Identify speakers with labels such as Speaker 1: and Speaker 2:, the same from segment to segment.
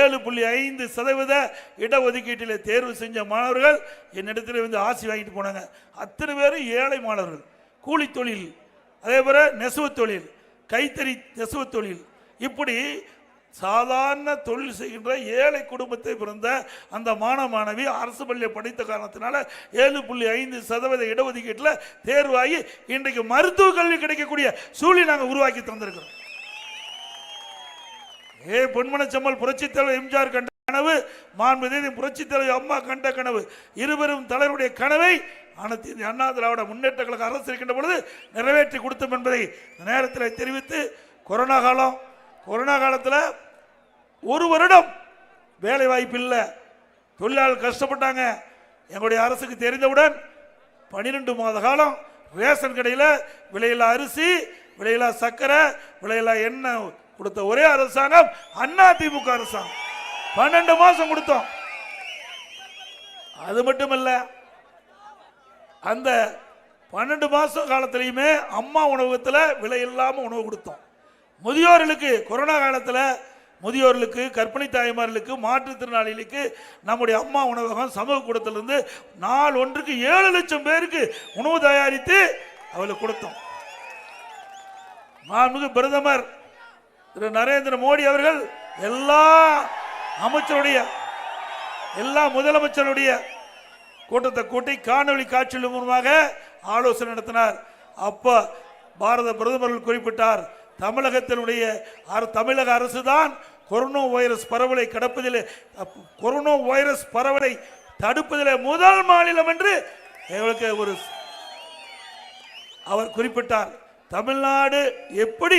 Speaker 1: ஏழு புள்ளி ஐந்து சதவீத இடஒதுக்கீட்டில் தேர்வு செஞ்ச மாணவர்கள் என்னிடத்தில் வந்து ஆசி வாங்கிட்டு போனாங்க. அத்தனை பேரும் ஏழை மாணவர்கள். கூலி தொழில் அதே போல் நெசவு தொழில் கைத்தறி நெசவு தொழில். இப்படி சாதாரண தொழில் செய்கின்ற ஏழை குடும்பத்தை பிறந்த அந்த மாணவ மாணவி அரசு பள்ளியை படித்த காரணத்தினால ஏழு புள்ளி ஐந்து சதவீத இடஒதுக்கீட்டில் தேர்வாகி இன்றைக்கு மருத்துவ கல்வி கிடைக்கக்கூடிய சூழலை நாங்கள் உருவாக்கி தந்திருக்கிறோம். ஏ பொன்மனச்சம்மல் புரட்சித் தலைவர் எம்ஜிஆர் கண்ட கனவு மாண்புதேவி புரட்சித் தலைவர் அம்மா கண்ட கனவு. இருவரும் தலைவருடைய கனவை அனைத்து இந்திய அண்ணா திராவிட முன்னேற்ற கழக அரசு இருக்கின்ற பொழுது நிறைவேற்றி கொடுத்தோம் என்பதை நேரத்தில் தெரிவித்து கொரோனா காலம் கொரோனா காலத்தில் ஒரு வருடம் வேலை வாய்ப்பு இல்லை. தொழிலாளர் கஷ்டப்பட்டாங்க. எங்களுடைய அரசுக்கு தெரிந்தவுடன் பன்னிரெண்டு மாத காலம் ரேஷன் கடையில் விலையில்லா அரிசி விலையில்லா சர்க்கரை விலையில்லா எண்ணெய் கொடுத்த ஒரே அரசாங்கம் அண்ணா திமுக அரசாங்கம். பன்னெண்டு மாசம் கொடுத்தோம். அது மட்டும் இல்ல அந்த பன்னெண்டு மாசம் காலத்திலையுமே அம்மா உணவகத்தில் விலை இல்லாமல் உணவு கொடுத்தோம். முதியோர்களுக்கு கொரோனா காலத்தில் முதியோர்களுக்கு கற்பிணி தாய்மார்களுக்கு மாற்றுத்திறனாளிகளுக்கு நம்முடைய அம்மா உணவகம் சமூக கூடத்திலிருந்து நாள் ஒன்றுக்கு ஏழு லட்சம் பேருக்கு உணவு தயாரித்து அவளுக்கு கொடுத்தோம். மாண்புமிகு பிரதமர். திரு நரேந்திர மோடி அவர்கள் எல்லா அமைச்சருடைய எல்லா முதலமைச்சருடைய கூட்டத்தை கூட்டி காணொலி காட்சியில் மூலமாக ஆலோசனை நடத்தினார். அப்போ பாரத பிரதமர்கள் குறிப்பிட்டார் தமிழகத்தினுடைய தமிழக அரசு தான் கொரோனா வைரஸ் பரவலை கடப்பதில் கொரோனா வைரஸ் பரவலை தடுப்பதில் முதல் மாநிலம் என்று எங்களுக்கு ஒரு அவர் குறிப்பிட்டார். தமிழ்நாடு எப்படி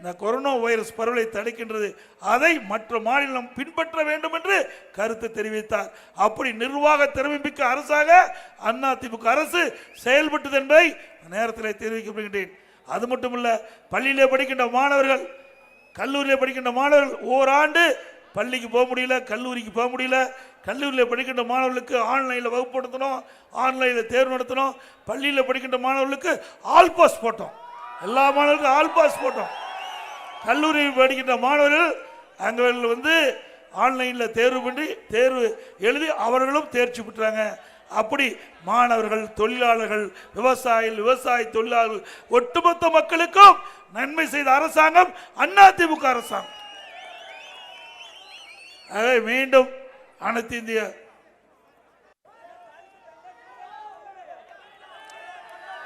Speaker 1: இந்த கொரோனா வைரஸ் பரவலை தடுக்கின்றது. அதை மற்ற மாநிலம் பின்பற்ற வேண்டும் என்று கருத்து தெரிவித்தார். அப்படி நிர்வாக திறமைமிக்க அரசாக அதிமுக அரசு செயல்பட்டது என்பதை நேரத்தில் தெரிவிக்கப்படுகின்றேன். அது மட்டுமல்ல பள்ளியிலே படிக்கின்ற மாணவர்கள் கல்லூரியில் படிக்கின்ற மாணவர்கள் ஓராண்டு பள்ளிக்கு போக முடியல கல்லூரிக்கு போக முடியல. கல்லூரியில் படிக்கின்ற மாணவர்களுக்கு ஆன்லைனில் வகுப்பு நடத்தணும் ஆன்லைனில் தேர்வு நடத்தணும். பள்ளியில் படிக்கின்ற மாணவர்களுக்கு ஆல் பாஸ் போட்டோம். எல்லா மாணவர்களுக்கும் ஆல் பாஸ் போட்டோம். கல்லூரி படிக்கின்ற மாணவர்கள் அங்கே வந்து ஆன்லைனில் தேர்வு பண்ணி தேர்வு எழுதி அவர்களும் தேர்ச்சி பெற்றாங்க. அப்படி மாணவர்கள் தொழிலாளர்கள் விவசாயிகள் விவசாய தொழிலாளர்கள் ஒட்டுமொத்த மக்களுக்கும் நன்மை செய்த அரசாங்கம் அதிமுக அரசாங்கம். ஆகவே மீண்டும் அனைத்து இந்திய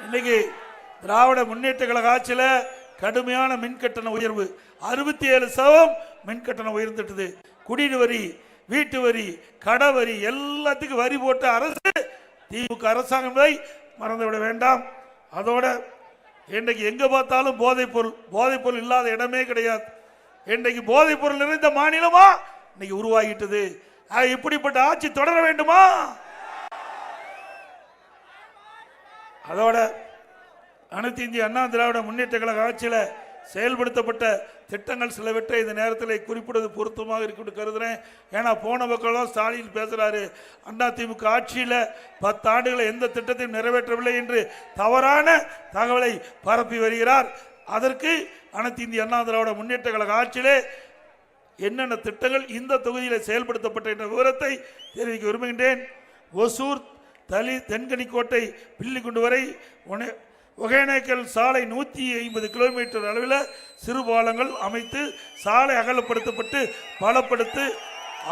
Speaker 1: இன்னைக்கு திராவிட முன்னேற்ற கழக ஆட்சியில் கடுமையான மின் கட்டண உயர்வு. அறுபத்தி ஏழு சதவீதம் மின் கட்டணம் உயர்ந்துட்டது. குடிநீர் வரி வீட்டு வரி கடை வரி எல்லாத்துக்கும் வரி போட்ட அரசு திமுக அரசாங்கத்தை மறந்துவிட வேண்டாம். அதோட இன்றைக்கு எங்கே பார்த்தாலும் போதைப் பொருள் போதைப் பொருள் இல்லாத இடமே கிடையாது. இன்றைக்கு போதைப் பொருள் நிறைந்த மாநிலமா? இன்னைக்கு உருவாகிட்டது. இப்படிப்பட்ட ஆட்சி தொடர வேண்டுமா? அதோட அனைத்து இந்திய அண்ணா திராவிட முன்னேற்ற கழக ஆட்சியில் செயல்படுத்தப்பட்ட திட்டங்கள் சிலவற்றை இந்த நேரத்தில் குறிப்பிடுவது பொருத்தமாக இருக்குன்னு கருதுறேன். ஏன்னா போன பக்கம் ஸ்டாலின் பேசுகிறாரு அண்ணா திமுக ஆட்சியில் பத்து ஆண்டுகளை எந்த திட்டத்தையும் நிறைவேற்றவில்லை என்று தவறான தகவலை பரப்பி வருகிறார். அதற்கு அனைத்து இந்திய அண்ணா திராவிட முன்னேற்ற கழக ஆட்சியிலே என்னென்ன திட்டங்கள் இந்த தொகுதியில் செயல்படுத்தப்பட்ட என்ற விவரத்தை தெரிவிக்க விரும்புகின்றேன். ஒசூர் தலி தென்கனிக்கோட்டை பில்லிக்குண்டு வரை ஒனே- ஒகேனக்கல் சாலை நூற்றி ஐம்பது கிலோமீட்டர் அளவில் சிறு பாலங்கள் அமைத்து சாலை அகலப்படுத்தப்பட்டு பலப்படுத்தி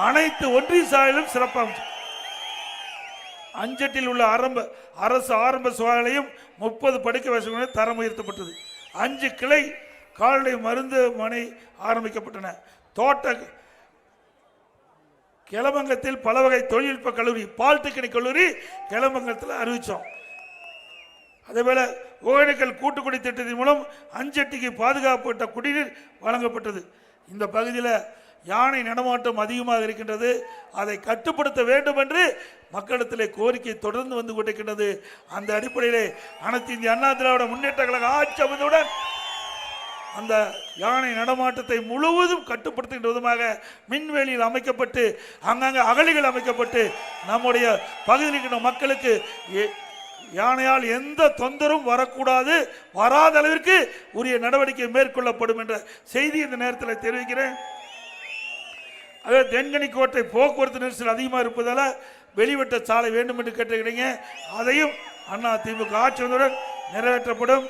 Speaker 1: அனைத்து ஒன்றிய சாலையிலும் சிறப்பாக அஞ்சட்டில் உள்ள ஆரம்ப அரசு ஆரம்ப சுகாதாரையும் முப்பது படுக்கை வசதிகளும் தரம் உயர்த்தப்பட்டது அஞ்சு கிளை கால்நடை மருந்துமனை ஆரம்பிக்கப்பட்டன. தோட்ட கிளமங்கத்தில் பல வகை தொழில்நுட்ப கல்லூரி பாலிடெக்னிக் கல்லூரி கிளமங்கத்தில் அறிவித்தோம் அதேபோல ஒகேனக்கல் கூட்டுக்குடி திட்டத்தின் மூலம் அஞ்சட்டிக்கு பாதுகாக்கப்பட்ட குடிநீர் வழங்கப்பட்டது. இந்த பகுதியில் யானை நடமாட்டம் அதிகமாக இருக்கின்றது. அதை கட்டுப்படுத்த வேண்டும் என்று மக்களிடத்திலே கோரிக்கை தொடர்ந்து வந்து கொண்டிருக்கின்றது. அந்த அடிப்படையிலே அனைத்து இந்திய அண்ணா திராவிட முன்னேற்ற கழக ஆட்சி அமைந்தவுடன் அந்த யானை நடமாட்டத்தை முழுவதும் கட்டுப்படுத்துகின்ற விதமாக மின்வேலியில் அமைக்கப்பட்டு அங்கங்கே அகழிகள் அமைக்கப்பட்டு நம்முடைய பகுதியில் இருக்கின்ற மக்களுக்கு எ- யானையால் எந்த தொந்தரவும் வரக்கூடாது. வராத அளவிற்கு உரிய நடவடிக்கை மேற்கொள்ளப்படும் என்ற செய்தி இந்த நேரத்தில் தெரிவிக்கிறேன். அதே தென்கனிக்கோட்டை போக்குவரத்து நெரிசல் அதிகமாக இருப்பதால் வெளிவட்ட சாலை வேண்டும் என்று கேட்டுக்கிறீங்க அதையும் அண்ணா திமுக ஆட்சி வந்தவுடன் நிறைவேற்றப்படும்.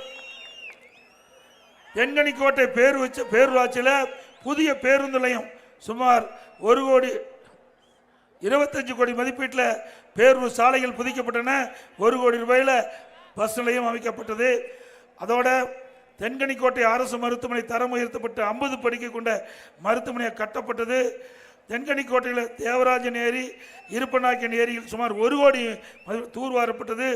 Speaker 1: தென்கனிக்கோட்டை பேரூராட்சி பேரூராட்சியில் புதிய பேருந்து நிலையம் சுமார் ஒரு கோடி இருபத்தஞ்சு கோடி மதிப்பீட்டில் பேரூர் சாலைகள் புதிக்கப்பட்டன. ஒரு கோடி ரூபாயில் பஸ் நிலையம் அமைக்கப்பட்டது. அதோட தென்கனிக்கோட்டை அரசு மருத்துவமனை தரம் உயர்த்தப்பட்டு ஐம்பது படுக்கை கொண்ட மருத்துவமனையை கட்டப்பட்டது. தென்கனிக்கோட்டையில் தேவராஜன் ஏரி இருப்பநாயக்கன் ஏரியில் சுமார் ஒரு கோடி தூர்வாரப்பட்டது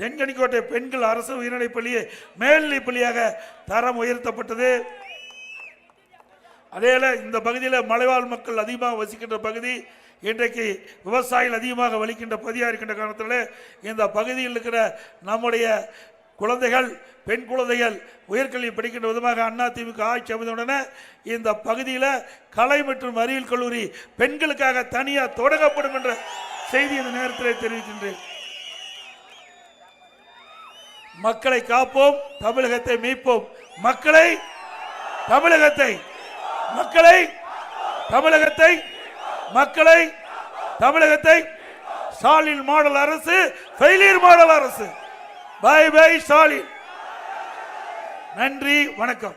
Speaker 1: தென்கனிக்கோட்டை பெண்கள் அரசு உயர்நிலைப் பள்ளியை மேல்நிலைப் பள்ளியாக தரம் உயர்த்தப்பட்டது. அதேல இந்த பகுதியில் மலைவாழ் மக்கள் அதிகமாக வசிக்கின்ற பகுதி. இன்றைக்கு விவசாயிகள் அதிகமாக வலிக்கின்ற பகுதியாக இருக்கின்ற காரணத்தில் இந்த பகுதியில் இருக்கிற நம்முடைய குழந்தைகள் பெண் குழந்தைகள் உயர்கல்வி படிக்கின்ற விதமாக அண்ணா திமுக ஆட்சி அமைந்தவுடனே இந்த பகுதியில் கலை மற்றும் அறிவியல் கல்லூரி பெண்களுக்காக தனியாக தொடங்கப்படும் என்ற செய்தி இந்த நேரத்தில் தெரிவிக்கின்றேன். மக்களை காப்போம் தமிழகத்தை மீட்போம். மக்களை தமிழகத்தை மக்களை தமிழகத்தை மக்களை தமிழகத்தை ஸ்டாலின் மாடல் அரசு ஃபெயிலியர் மாடல் அரசு. Bye bye Stalin. நன்றி வணக்கம்.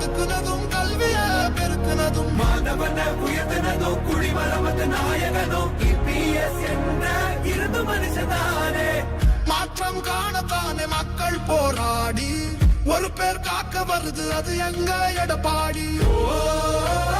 Speaker 2: ஒதுக்குனதும் கல்விய பெருக்குனதும்.
Speaker 3: மாணவன உயர்த்தினதோ குடிமரமத்து நாயகனோ இபிஎஸ் என்ற இருந்து மனுஷனானே
Speaker 2: மாற்றம் காணத்தானே மக்கள் போராடி. ஒரு பேர் காக்க வருது அது எங்க எடப்பாடி? புரட்சி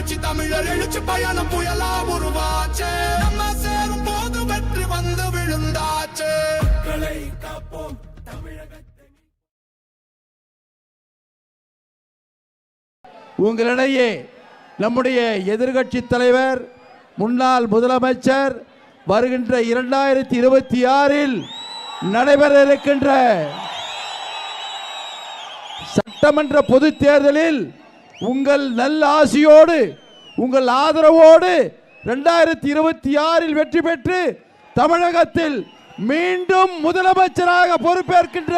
Speaker 2: புரட்சி தமிழர் எழுச்சி பயணம் புயலா உருவாச்சு. நம்ம சேரும் போது வெற்றி வந்து விழுந்தாச்சு.
Speaker 3: மக்களை காப்போம் தமிழகத்தை.
Speaker 4: உங்களிடையே நம்முடைய எதிர்கட்சி தலைவர் முன்னாள் முதலமைச்சர் வருகின்ற இரண்டாயிரத்தி இருபத்தி ஆறில் நடைபெற இருக்கின்ற சட்டமன்ற பொது தேர்தலில் உங்கள் நல்ல ஆசியோடு உங்கள் ஆதரவோடு ரெண்டாயிரத்தி இருபத்தி ஆறில் வெற்றி பெற்று தமிழகத்தில் மீண்டும் முதலமைச்சராக பொறுப்பேற்கின்ற